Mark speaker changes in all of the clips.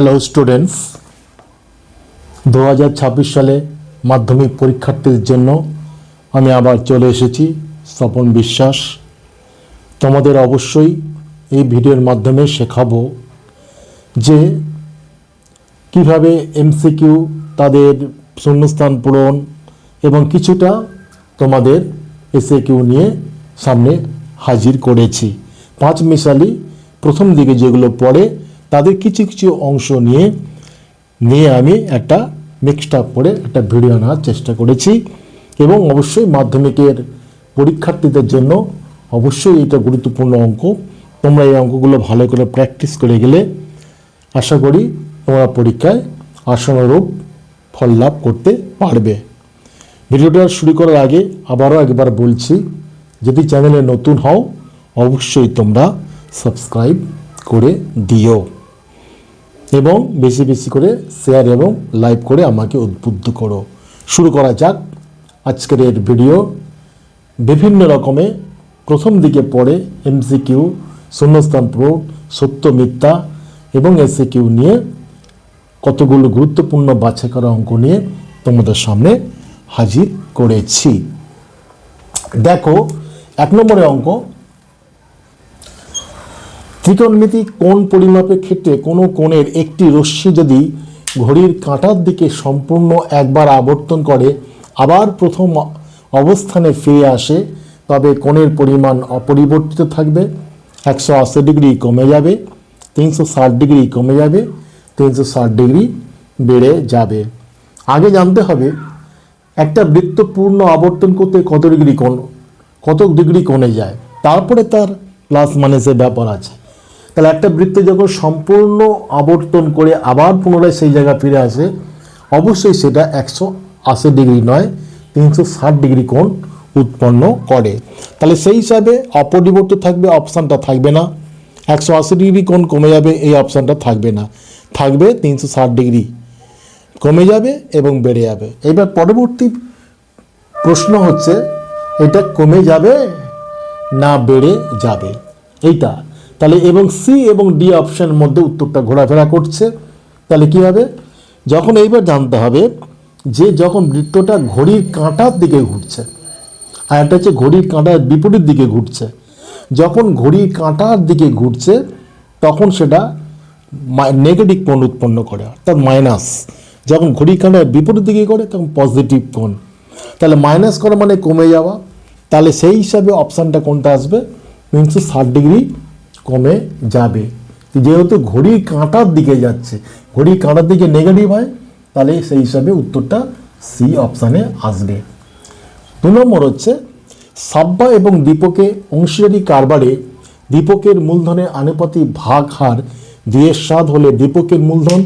Speaker 1: Hello students দু হাজার ছাব্বিশ সালে মাধ্যমিক পরীক্ষার্থীদের জন্য আমি আবার চলে এসেছি স্বপন বিশ্বাস। তোমাদের অবশ্যই এই ভিডিওর মাধ্যমে শেখাবো যে কীভাবে এমসিকিউ তাদের শূন্যস্থান পূরণ এবং কিছুটা তোমাদের এসএ কিউ নিয়ে সামনে হাজির করেছি। পাঁচ মিশালি প্রথম দিকে যেগুলো পড়ে তাদের কিছু কিছু অংশ নিয়ে নিয়ে আমি একটা মিক্সড আপ করে একটা ভিডিও আনার চেষ্টা করেছি। এবং অবশ্যই মাধ্যমিকের পরীক্ষার্থীদের জন্য অবশ্যই এটা গুরুত্বপূর্ণ অঙ্ক। তোমরা এই অঙ্কগুলো ভালো করে প্র্যাকটিস করে গেলে আশা করি তোমরা পরীক্ষায় আশানুরূপ ফল লাভ করতে পারবে। ভিডিওটা শুরু করার আগে আবারও একবার বলছি, যদি চ্যানেলে নতুন হও, অবশ্যই তোমরা সাবস্ক্রাইব করে দিও। এবং বেশি বেশি করে শেয়ার এবং লাইক করে আমাকে উদ্বুদ্ধ করো। শুরু করা যাক আজকের এর ভিডিও বিভিন্ন রকমে প্রথম দিকে পড়ে এমসিকিউ শূন্যস্থান প্রো সত্য মিথ্যা এবং এসিকিউ নিয়ে কতগুলো গুরুত্বপূর্ণ বাছাই করা অঙ্ক নিয়ে তোমাদের সামনে হাজির করেছি। দেখো, এক নম্বরে অঙ্ক ত্রিকোণমিতি কোণ পরিমাপের ক্ষেত্রে কোনো কোণের একটি রশ্মি যদি ঘড়ির কাঁটার দিকে সম্পূর্ণ একবার আবর্তন করে, আবার প্রথম অবস্থানে ফিরে আসে, তবে কোণের পরিমাণ অপরিবর্তিত থাকবে। একশো আশি ডিগ্রি কমে যাবে, তিনশো ষাট ডিগ্রি কমে যাবে, তিনশো ষাট ডিগ্রি বেড়ে যাবে। আগে জানতে হবে, একটা বৃত্তপূর্ণ আবর্তন করতে কত ডিগ্রি কোণ, কত ডিগ্রি কোণে যায়, তারপরে তার প্লাস মাইনাসের ব্যাপার আছে। তাহলে একটা বৃত্ত যখন সম্পূর্ণ আবর্তন করে আবার পুনরায় সেই জায়গা ফিরে আসে, অবশ্যই সেটা একশো আশি ডিগ্রি নয়, তিনশো ষাট ডিগ্রি কোণ উৎপন্ন করে। তাহলে সেই হিসাবে অপরিবর্তিত থাকবে, অপশানটা থাকবে না। একশো আশি ডিগ্রি কোণ কমে যাবে, এই অপশানটা থাকবে না। থাকবে তিনশো ষাট ডিগ্রি। কমে যাবে এবং বেড়ে যাবে। এবার পরবর্তী প্রশ্ন হচ্ছে, এটা কমে যাবে না বেড়ে যাবে? এইটা তাহলে এবং সি এবং ডি অপশনের মধ্যে উত্তরটা ঘোরাফেরা করছে। তাহলে কি হবে? যখন এইবার জানতে হবে যে যখন বৃত্তটা ঘড়ির কাঁটার দিকে ঘুরছে আর একটা হচ্ছে ঘড়ির কাঁটার বিপরীত দিকে ঘুরছে, যখন ঘড়ির কাঁটার দিকে ঘুরছে তখন সেটা নেগেটিভ কোণ উৎপন্ন করে, অর্থাৎ মাইনাস যখন ঘড়ির কাঁটার বিপরীত দিকে করে তখন পজিটিভ কোণ। তাহলে মাইনাস করা মানে কমে যাওয়া। তাহলে সেই হিসাবে অপশানটা কোনটা আসবে? তিনশো ষাট ডিগ্রি কমে যাবে। যেহেতু ঘড়ির কাঁটার দিকে যাচ্ছে ঘড়ির কাঁটার দিকে নেগেটিভ হয়, তাহলে সেই হিসাবে উত্তরটা সি অপশানে আসবে। দু নম্বর হচ্ছে, সাব্বা এবং দীপকে অংশীদারি কারবারে দীপকের মূলধনের আনুপাতিক ভাগ হার দুইয়ের সাত হলে দীপকের মূলধন,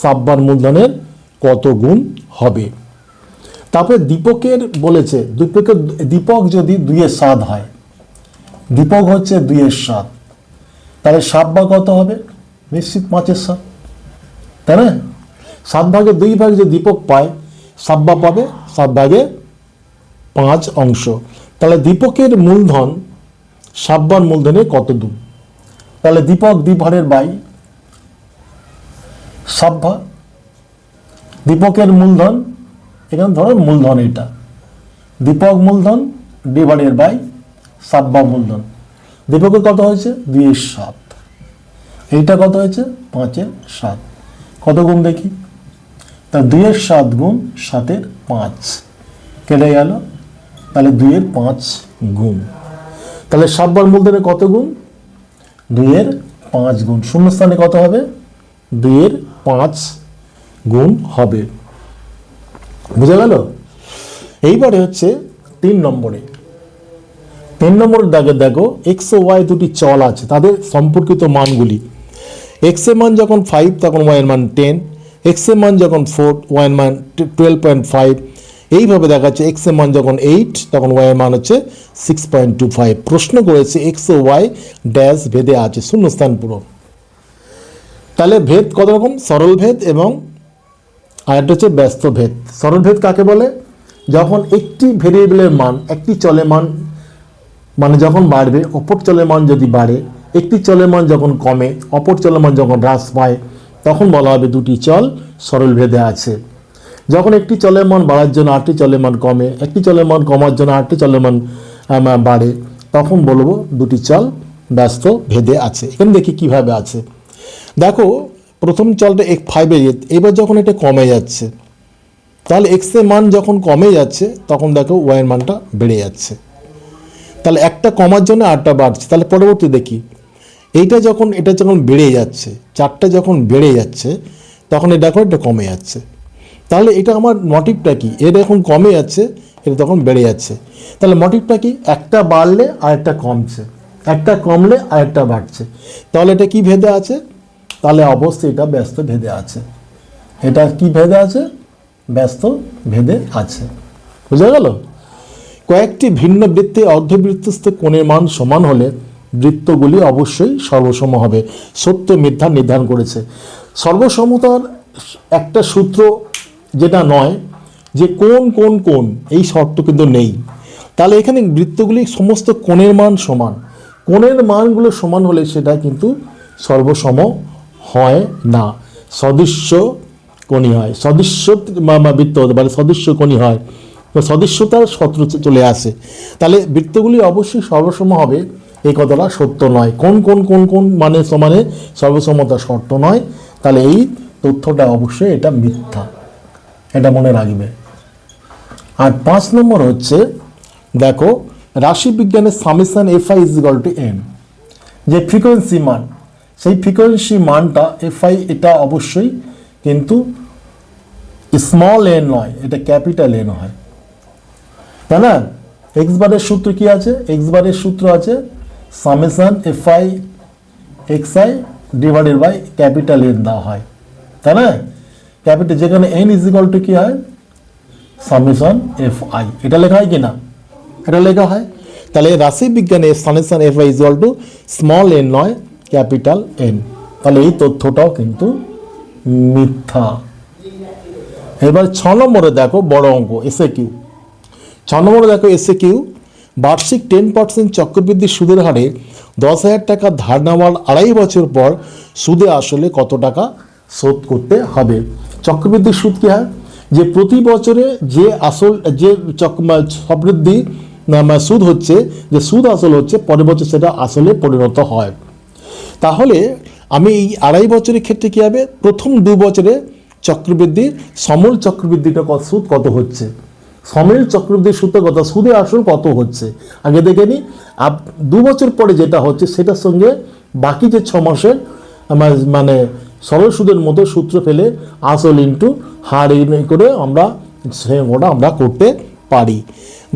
Speaker 1: সাব্বার মূলধনের কত গুণ হবে? তারপরে দীপকের বলেছে, দীপকের, দীপক যদি দুইয়ের সাত হয়, দীপক হচ্ছে দুইয়ের সাত। তাহলে সাব্বা কত হবে? নিশ্চিত পাঁচের সাত তাই না? সাত ভাগে দুই ভাগ যে দীপক পায় সাব্বা পাবে? সাত ভাগে পাঁচ অংশ। তাহলে দীপকের মূলধন সাব্বার মূলধনে কত দূর তাহলে দীপক দ্বীপহারের বাই সাব্বা দীপকের মূলধন, এখানে ধরো মূলধন এটা। দীপক মূলধন ডিভাইডেড বাই সাব্বা মূলধন। দীপকের কত হয়েছে? দুইয়ের সাত। এইটা কত হয়েছে? পাঁচের সাত। কত গুণ দেখি? তা দুইয়ের সাত গুণ, সাতের পাঁচ। কেটে গেল। তাহলে দুইয়ের পাঁচ গুণ। তাহলে সাব্বার মূলধনে কত গুণ? দুইয়ের পাঁচ গুণ। শূন্যস্থানে কত হবে? দুইয়ের পাঁচ গুণ হবে। বুঝা গেল? এইবারে হচ্ছে তিন নম্বরে। তিন নম্বরের দাগে দেখো এক্স ও ওয়াই দুটি চল আছে, তাদের সম্পর্কিত মানগুলি। এক্সের মান যখন ফাইভ তখন ওয়াই এর মান টেন এক্সের মান যখন ফোর ওয়াই এর মান টুয়েলভ পয়েন্ট ফাইভ এইভাবে দেখাচ্ছে এক্সের মান যখন এইট তখন ওয়াই এর মান হচ্ছে সিক্স পয়েন্ট টু ফাইভ প্রশ্ন করেছে এক্স ও ওয়াই ড্যাশ ভেদে আছে, শূন্যস্থান পূরণ। তাহলে ভেদ কত রকম? সরল ভেদ এবং আরেকটা হচ্ছে ব্যস্ত ভেদ। সরল ভেদ কাকে বলে? যখন একটি ভেরিয়েবলের মান, একটি চলের মান মানে যখন বাড়বে, অপর চলের মান যদি বাড়ে, একটি চলের মান যখন কমে, অপর চলের মান যখন হ্রাস পায়, তখন বলা হবে দুটি চল সরল ভেদে আছে। যখন একটি চলের মান বাড়ার জন্য আটটি চলের মান কমে, একটি চলের মান কমার জন্য আটটি চলের মান বাড়ে, তখন বলব দুটি চল ব্যস্ত ভেদে আছে। এখানে দেখি কীভাবে আছে। দেখো, প্রথম চলটা এক ফাইভে এবার যখন এটা কমে যাচ্ছে, তাহলে এক্সের মান যখন কমে যাচ্ছে, তখন দেখো ওয়াইয়ের মানটা বেড়ে যাচ্ছে। তাহলে একটা কমার জন্য আটটা বাড়ছে, তাহলে পরবর্তী দেখি। এইটা যখন, এটা যখন বেড়ে যাচ্ছে, চারটা যখন বেড়ে যাচ্ছে, তখন এটা এখন এটা কমে যাচ্ছে। তাহলে এটা আমার মোটিভটা কি? এটা এখন কমে যাচ্ছে, এটা তখন বেড়ে যাচ্ছে। তাহলে মোটিভটা কি? একটা বাড়লে আরেকটা কমছে। একটা কমলে আরেকটা বাড়ছে। তাহলে এটা কি ভেদে আছে? তাহলে অবশ্যই এটা ব্যস্ত ভেদে আছে। এটা কি ভেদে আছে? ব্যস্ত ভেদে আছে। বুঝা গেল? কয়েকটি ভিন্ন বৃত্তে অর্ধবৃত্তস্থ কোণের মান সমান হলে বৃত্তগুলি অবশ্যই সর্বসম হবে। সত্য মিথ্যা নির্ধারণ করেছে। সর্বসমতার একটা সূত্র যেটা নয় যে কোন কোন কোন এই শর্ত কিন্তু নেই। তাহলে এখানে বৃত্তগুলি সমস্ত কোণের মান সমান। কোণের মানগুলো সমান হলে সেটা কিন্তু সর্বসম হয় না। সদৃশ্য কোণী হয়। সদৃশ্য বৃত্ত হতে পারে, সদৃশ্য কোণী হয়। তো সদৃশ্যতার শত্রু চলে আসে। তাহলে বৃত্তগুলি অবশ্যই সর্বসম হবে। এই কথাটা সত্য নয়। কোন কোন কোন কোন মানে সমানে সর্বসমতা শর্ত নয়। তাহলে এই তথ্যটা অবশ্যই এটা মিথ্যা। এটা মনে রাখবে। আর পাঁচ নম্বর হচ্ছে, দেখো, রাশিবিজ্ঞানের f i is to m যে ফ্রিকোয়েন্সি মান, সেই ফ্রিকোয়েন্সি মানটা এফ আই এটা অবশ্যই কিন্তু স্মল এন নয়, এটা ক্যাপিটাল এন হয়। তাই না? এক্স বারের সূত্র কি আছে? এক্স বারের সূত্র আছে summation f i x i divided by capital n দেওয়া হয়। তাই না? ক্যাপিটাল যেখানে এন ইজ ইকাল টু কি হয়? সামেশন এফ আই এটা লেখা হয় কি না এটা লেখা হয়। তাহলে রাশি বিজ্ঞানে summation f i is equal to small n নয় ক্যাপিটাল এন তাহলে এই তথ্যটাও কিন্তু মিথ্যা। এবার ছ নম্বরে দেখো বড় অঙ্ক এসে কিউ ছ নম্বরে দেখো এসে কিউ বার্ষিক টেন পার্সেন্ট চক্রবৃদ্ধি সুদের হারে দশ হাজার টাকা ধার নেওয়ার আড়াই বছর পর সুদে আসলে কত টাকা শোধ করতে হবে। চক্রবৃদ্ধির সুদ কী হয়? যে প্রতি বছরে যে আসল, যে চক্র সমৃদ্ধি সুদ হচ্ছে, যে সুদ আসল হচ্ছে, পরের বছর সেটা আসলে পরিণত হয়। তাহলে আমি এই আড়াই বছরের ক্ষেত্রে কী হবে? প্রথম দু বছরে চক্রবৃদ্ধির সমল চক্রবৃদ্ধিটা সুদ কত হচ্ছে? চক্রবৃদ্ধির সুদ কত সুদে আসল কত হচ্ছে? আগে দেখে নি দু বছর পরে যেটা হচ্ছে, সেটার সঙ্গে বাকি যে ছ মাসের মানে সরল সুদের মতো সূত্র ফেলে আসল ইন্টু হার করে আমরা সে ওটা আমরা করতে পারি।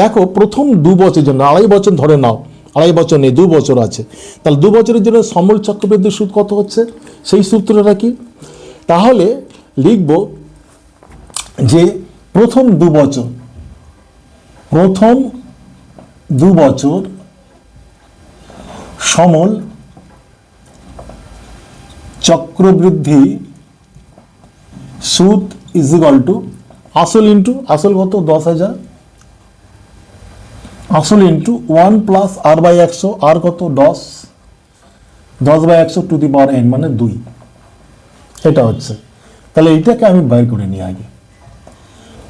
Speaker 1: দেখো, প্রথম দু বছরের জন্য, আড়াই বছর ধরে নাও, আড়াই বছর নেই, দু বছর আছে। তাহলে দু বছরের জন্য সমল চক্রবৃদ্ধির সুদ কত হচ্ছে? সেই সূত্রটা কি? তাহলে লিখব যে প্রথম দু বছর প্রথম দু বছর সমল চক্রবৃদ্ধি সুদ ইজ ইকাল টু আসল ইন্টু আসল কত? দশ হাজার। আসল into one plus r by একশো আর কত? দশ। দশ বাই একশো টু দি পাওয়ার এন মানে দুই। এটা হচ্ছে। তাহলে এটাকে আমি বাইর করে নিই আগে।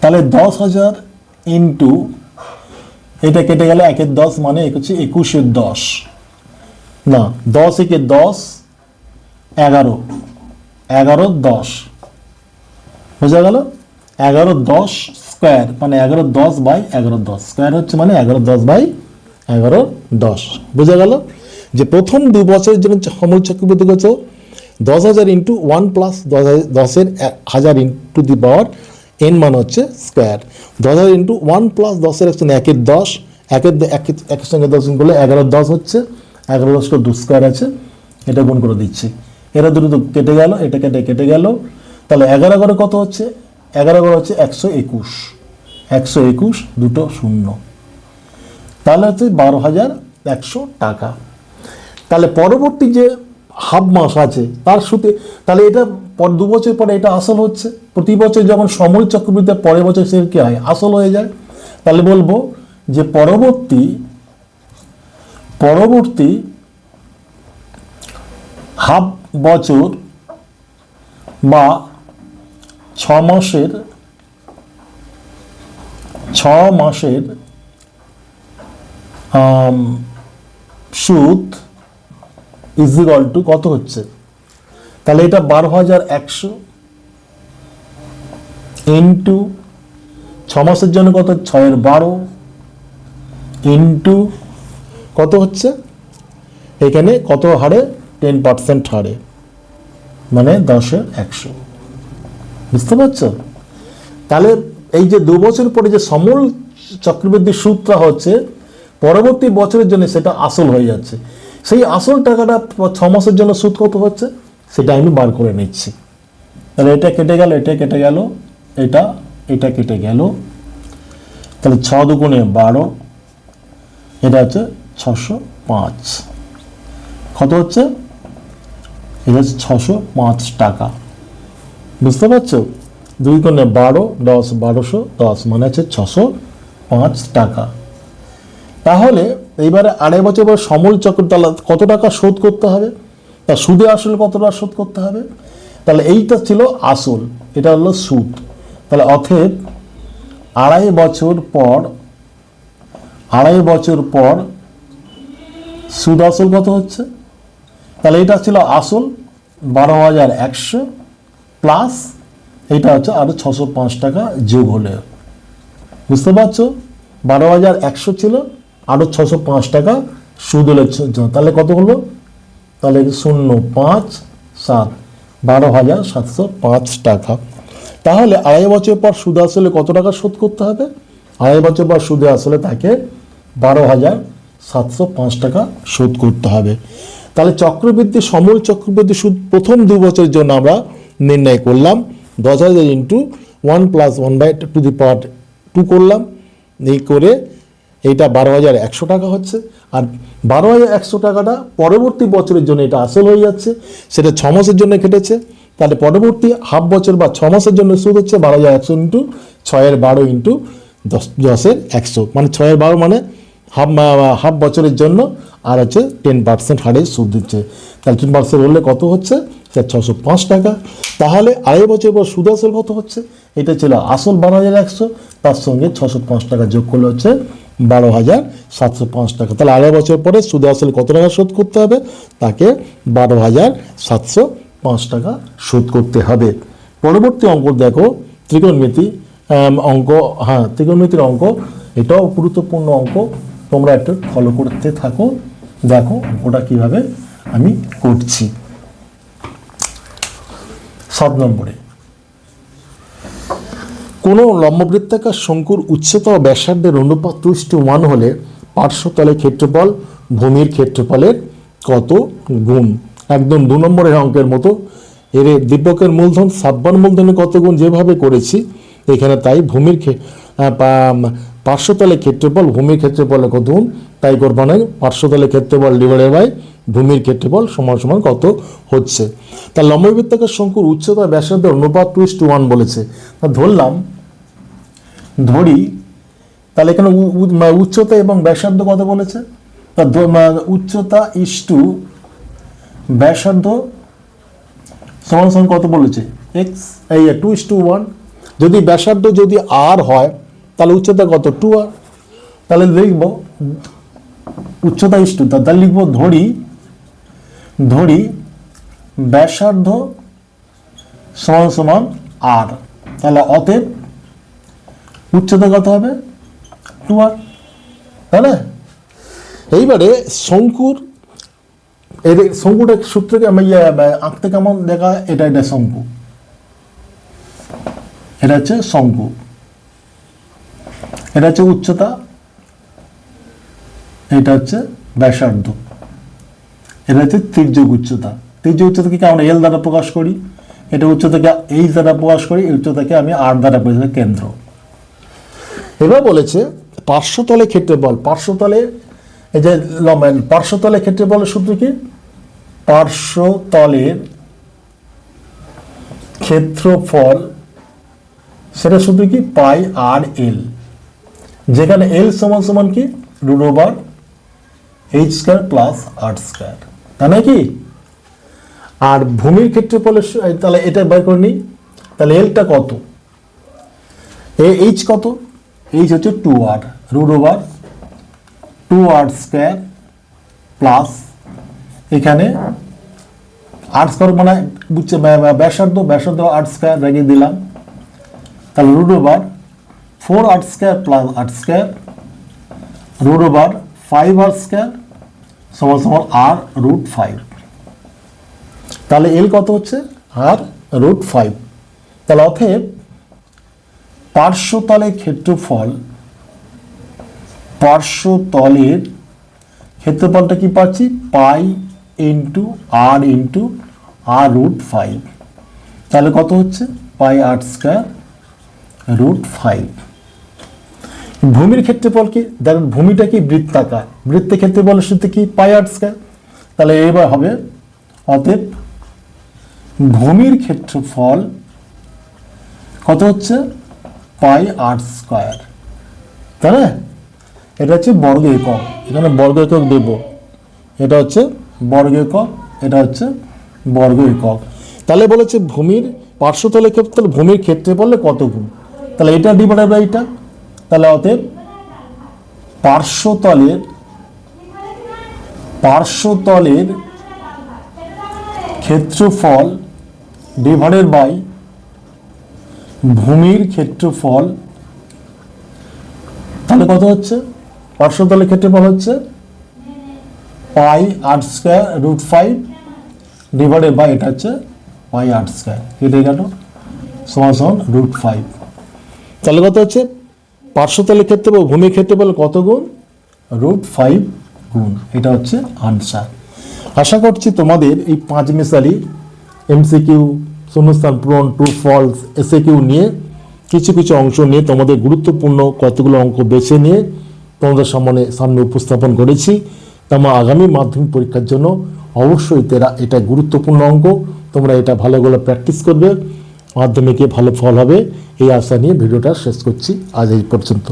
Speaker 1: তাহলে দশ হাজার ইন্টু এটা কেটে গেলে একের দশ মানে হচ্ছে একুশের দশ। না, দশ একে দশ, এগারো। এগারো দশ। বোঝা গেল? এগারো দশ স্কোয়ার মানে এগারো দশ বাই এগারো দশ। স্কোয়ার হচ্ছে মানে এগারো দশ বাই এগারো দশ। বোঝা গেল? যে প্রথম দু বছরের জন্য সমল চক্রবৃদ্ধি কত? দশ হাজার ইন্টু ওয়ান প্লাস দশ হাজার, দশের হাজার ইন্টু দি পাওয়ার এন মান হচ্ছে স্কোয়ার। দশ হাজার ইন্টু ওয়ান প্লাস দশের একশো একের দশ, একের একের সঙ্গে দশ গুণ করলে এগারো দশ হচ্ছে, এগারো দশ করে দু স্কোয়ার আছে, এটা গুণ করে দিচ্ছি। এরা দুটো কেটে গেল, এটা কেটে কেটে গেল। তাহলে এগারো এগারো কত হচ্ছে? এগারো এগারো হচ্ছে একশো একুশ। একশো একুশ দুটো শূন্য। তাহলে হচ্ছে বারো হাজার একশো টাকা। তাহলে পরবর্তী যে হাফ মাস আছে, তার সুতে তাহলে এটা পর দু বছর পরে এটা আসল হচ্ছে। প্রতি বছর যখন সময় চক্রবৃদ্ধি পরের বছর সে কী হয়? আসল হয়ে যায়। তাহলে বলব যে পরবর্তী পরবর্তী হাফ বছর বা ছ মাসের ছ মাসের সুদ ইজিকাল টু কত হচ্ছে? তাহলে এটা বারো হাজার একশো ইন্টু ছ মাসের জন্য কত? ছয়ের বারো ইন্টু কত হচ্ছে? এখানে কত হারে? টেন পার্সেন্ট হারে। মানে দশের একশো। বুঝতে পারছ? তাহলে এই যে দু বছর পরে যে সমল চক্রবৃদ্ধি সুদটা হচ্ছে, পরবর্তী বছরের জন্য সেটা আসল হয়ে যাচ্ছে। সেই আসল টাকাটা ছ মাসের জন্য সুদ কত হচ্ছে? সেটা আমি বার করে নিচ্ছি। তাহলে এটা কেটে গেল, এটা কেটে গেল, এটা এটা কেটে গেল। তাহলে ছ দুগুণে বারো, এটা হচ্ছে ছশো পাঁচ। কত হচ্ছে? এটা হচ্ছে ছশো পাঁচ টাকা। বুঝতে পারছ? দুই কোণে বারো, দশ বারোশো, দশ মানে হচ্ছে ছশো পাঁচ টাকা। তাহলে এইবারে আড়াই বছর পর সমল চক্রতলা কত টাকা শোধ করতে হবে? তা সুদে আসলে কতটা শোধ করতে হবে? তাহলে এইটা ছিল আসল, এটা হলো সুদ। তাহলে অথব আড়াই বছর পর, আড়াই বছর পর সুদ আসল কত হচ্ছে? তাহলে এটা ছিল আসল বারো হাজার একশো প্লাস এটা হচ্ছে আরও ছশো পাঁচ টাকা যোগ হলে। বুঝতে পারছ? বারো হাজার একশো ছিল, আরও ছশো পাঁচ টাকা সুদ হলে তাহলে কত হলো তাহলে শূন্য পাঁচ সাত, বারো হাজার সাতশো পাঁচ টাকা। তাহলে আড়াই বছর পর সুদ আসলে কত টাকা শোধ করতে হবে? আড়াই বছর পর সুদে আসলে তাকে বারো হাজার সাতশো পাঁচ টাকা শোধ করতে হবে। তাহলে চক্রবৃদ্ধি, সমল চক্রবৃদ্ধি সুদ প্রথম দু বছরের জন্য আমরা নির্ণয় করলাম। দশ হাজার into one plus one by two the power two করলাম। এই করে এইটা বারো হাজার একশো টাকা হচ্ছে। আর বারো হাজার একশো টাকাটা পরবর্তী বছরের জন্য এটা আসল হয়ে যাচ্ছে। সেটা ছ মাসের জন্য কেটেছে। তাহলে পরবর্তী হাফ বছর বা ছ মাসের জন্য সুদ হচ্ছে বারো হাজার একশো ইন্টু ছয়ের বারো ইন্টু দশ, দশের একশো। মানে ছয়ের বারো মানে হাফ হাফ বছরের জন্য আর হচ্ছে টেন পার্সেন্ট হারে সুদ দিচ্ছে। তাহলে টেন পার্সেন্ট হলে কত হচ্ছে? সেটা ছশো পাঁচ টাকা। তাহলে আড়াই বছর পর সুদ আসল কত হচ্ছে? এটা ছিল আসল বারো হাজার একশো। তার সঙ্গে ছশো পাঁচ টাকা যোগ করলে হচ্ছে বারো হাজার সাতশো পাঁচ টাকা। তাহলে আড়াই বছর পরে সুদ আসল কত টাকা শোধ করতে হবে? তাকে বারো হাজার সাতশো পাঁচ টাকা শোধ করতে হবে। পরবর্তী অঙ্ক দেখো, ত্রিকোণমিতি অঙ্ক হ্যাঁ ত্রিকোণমিতির অঙ্ক, এটাও গুরুত্বপূর্ণ অঙ্ক। তোমরা একটু ফলো করতে থাকো। দেখো অঙ্কটা কীভাবে আমি করছি। সাত নম্বরে কোনো লম্ববৃত্তাকার শঙ্কুর উচ্চতা ব্যাসার্ধের অনুপাত টু টু ওয়ান হলে পার্শ্বতলে ক্ষেত্রফল ভূমির ক্ষেত্রফলের কত গুণ? একদম দু নম্বরের অঙ্কের মতো। এর দীপকের মূলধন সাব্বান মূলধনে কত গুণ? যেভাবে করেছি এখানে তাই ভূমির ক্ষে- আহ, পার্শ্বতলে ক্ষেত্রফল ভূমির ক্ষেত্রফলে কত গুণ? তাই করবানের পার্শ্বতলে ক্ষেত্রফল ডিভাইডেড বাই ভূমির ক্ষেত্রফল সমান সমান কত হচ্ছে? তা লম্ববৃত্তাকার শঙ্কুর উচ্চতা ব্যাসার্ধের অনুপাত টু টু ওয়ান বলেছে। তা ধরলাম ধরি, তাহলে এখানে উচ্চতা এবং ব্যাসার্ধ কত বলেছে? উচ্চতা ইস টু ব্যাসার্ধ সমান সমান কত বলেছে? এক্স এই টু ইস টু ওয়ান যদি ব্যাসার্ধ যদি আর হয়, তাহলে উচ্চতা কত? টু আর তাহলে লিখব, উচ্চতা ইস টু তাহলে লিখব ধরি ধরি ব্যাসার্ধ সমান সমান আর তাহলে অতএব উচ্চতা কত হবে? টু আর তাই না এইবারে শঙ্কুর এর শঙ্কুটা সূত্রকে আমি আঁকতে কেমন দেখা, এটা এটা শঙ্কু। এটা হচ্ছে শঙ্কু। এটা হচ্ছে উচ্চতা। এটা হচ্ছে ব্যাসার্ধ। এটা হচ্ছে তির্যক উচ্চতা। তির্যক উচ্চতাকে আমরা এল দ্বারা প্রকাশ করি। এটা উচ্চতাকে এইচ দ্বারা প্রকাশ করি উচ্চতাকে আমি আর দ্বারা প্রকাশ কেন্দ্র। এবার বলেছে পার্শ্বতলে ক্ষেত্রফল, পার্শ্বতলে এই যে লম্ব- পার্শ্বতলে ক্ষেত্রফলের সূত্র কি? পার্শ্বতলের ক্ষেত্রফল সেটা সূত্র কি? পাই আর এল। যেখানে এল সমান সমান কি? Root over h square plus r square. তাই নাকি আর ভূমির ক্ষেত্রফলের স- এই তাহলে এটা বের করে নিই। তাহলে এলটা কত? এ এইচ কত? এইচ হচ্ছে two r root over two r square plus এখানে আট স্কোয়ার মানে বুঝছে, ব্যা- ব্যা- ব্যাসার্ধ ব্যাসার্ধ আট স্কোয়ার রেখে দিলাম। তাহলে রুট ওভার ফোর আট স্কোয়ার প্লাস আট square root over five r square সমান সমান আর রুট ফাইভ তাহলে এল কত হচ্ছে? আর রুট ফাইভ তাহলে অতএব পার্শ্বতলের ক্ষেত্রফল, পার্শ্বতলের ক্ষেত্রফলটা কি পাচ্ছি? Pi into r into r root five তাহলে কত হচ্ছে? Pi r square root five ভূমির ক্ষেত্রফল কি? দেখেন, ভূমিটা কি বৃত্তাকার? বৃত্তের ক্ষেত্রফলের সাথে কি? পাই আর স্কোয়ার তাহলে এবার হবে, অতএব ভূমির ক্ষেত্রফল কত হচ্ছে? পাই আর স্কোয়ার তাই না এটা হচ্ছে বর্গ একক। এখানে বর্গ একক দেব। এটা হচ্ছে বর্গ একক, এটা হচ্ছে বর্গ একক। তাহলে বলেছে ভূমির পার্শ্বতলের ক্ষেত্রে ভূমির ক্ষেত্রে পড়লে কত গুণ? তাহলে এটা ডিভাইডেড বাই এটা। তাহলে অতএব পার্শ্বতলের পার্শ্বতলের ক্ষেত্রফল ডিভাইডেড বাই ভূমির ক্ষেত্রফল, তাহলে কত হচ্ছে? পার্শ্বতলের ক্ষেত্রফল হচ্ছে পাই আট square root five divided by এটা হচ্ছে পাই আট স্কোয়ার কেটে গেল। সমান রুট ফাইভ তাহলে কত হচ্ছে? পার্শ্বতলের ক্ষেত্রে বা ভূমির ক্ষেত্রে বলে কত গুণ? রুট ফাইভ গুণ। এটা হচ্ছে আনসার আশা করছি তোমাদের এই পাঁচ মিসালি এমসিকিউ শূন্যস্থান পূরণ ট্রু ফলস এসে কিউ নিয়ে কিছু কিছু অংশ নিয়ে তোমাদের গুরুত্বপূর্ণ কতগুলো অঙ্ক বেছে নিয়ে তোমাদের সামনে সামনে উপস্থাপন করেছি। তোমার আগামী মাধ্যমিক পরীক্ষার জন্য অবশ্যই তেরা এটা গুরুত্বপূর্ণ অঙ্ক। তোমরা এটা ভালো করে প্র্যাকটিস করবে। মাধ্যমিকে ভালো ফল হবে। এই আশা নিয়ে ভিডিওটা শেষ করছি। আজ এই পর্যন্ত।